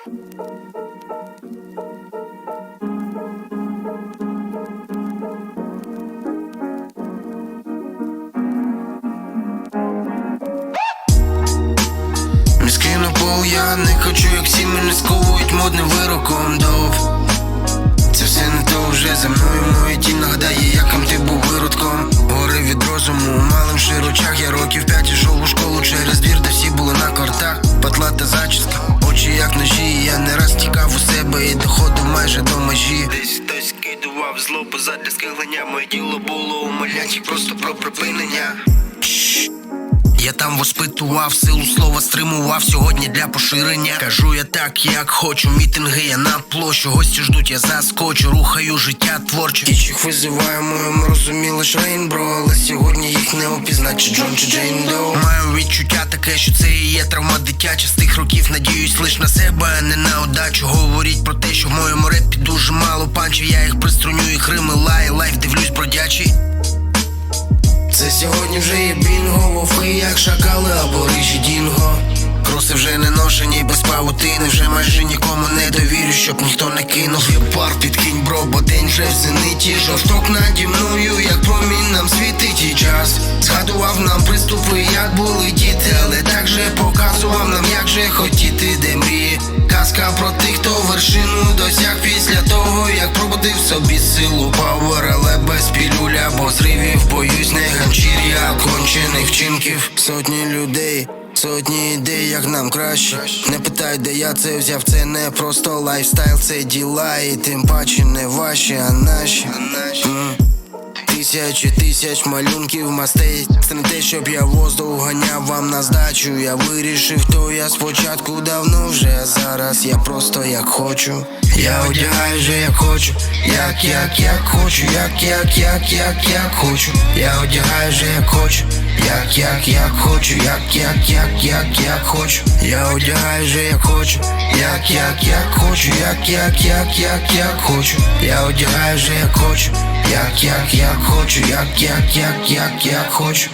Міський на пол, я не хочу, як всі мене сковують модним вироком дов. Це все не то вже за мною моя тінь нагадає, яким ти був виродком. Гори від розуму, у малим широчах Я років п'ять ішов у школу через двір, де всі були на картах Патлата зачіска, очі як ножі Я не раз тікав у себе і доходив майже до межі Десь хтось кидував зло позадля скиглення Моє діло було умолять просто про припинення я там воспитував силу слова, стримував сьогодні для поширення. Кажу я так, як хочу. Мітинги я на площу. Гості ждуть, я заскочу, рухаю життя творче. Тічих визиваю моєму розумі лиш Рейнбро, але сьогодні не опізнать, чи Джон чи Джейн Доу. Маю відчуття таке, що це і є травма дитяча з тих років. Надіюсь лиш на себе, а не на удачу. Говоріть про те, що в моєму репі дуже мало панчів. Я їх приструню і хрими лай, лайф дивлюсь бродячий. Це сьогодні вже є бінго, вовки як шакали або рижі дінго. Кроси вже не ношені без павутини, вже майже нікому не довірю, щоб ніхто не кинув. Є пар підкинь, бро, бо день вже в зениті. Жовток наді мною, як промінь нам були діти, але так же показував нам, як же хотіти, де мрії. Казка про тих, хто вершину досяг після того, як пробудив собі силу пауер, але без пілюля, бо зривів боюсь не ганчір'я, кончених вчинків. Сотні людей. Сотні ідей, як нам краще. Не питай, де я це взяв, це не просто лайфстайл, це діла, і тим паче не ваші, а наші. М. Тисячі тисяч малюнків мастей. Це не те, щоб я воздух ганяв вам на здачу. Я вирішив, то я спочатку давно вже Зараз я просто як хочу. Я одягаю вже як хочу. Як, як, як хочу. Як, як, як, як, як хочу. Я одягаю вже як хочу Як, як, як хочу Як, як, як, як, як хочу. Я одягаю як хочу. Як, як, як хочу Як, як, як, як, як хочу. Я одягаю як хочу. Як, як, як хочу, як, як, як, як, як хочу.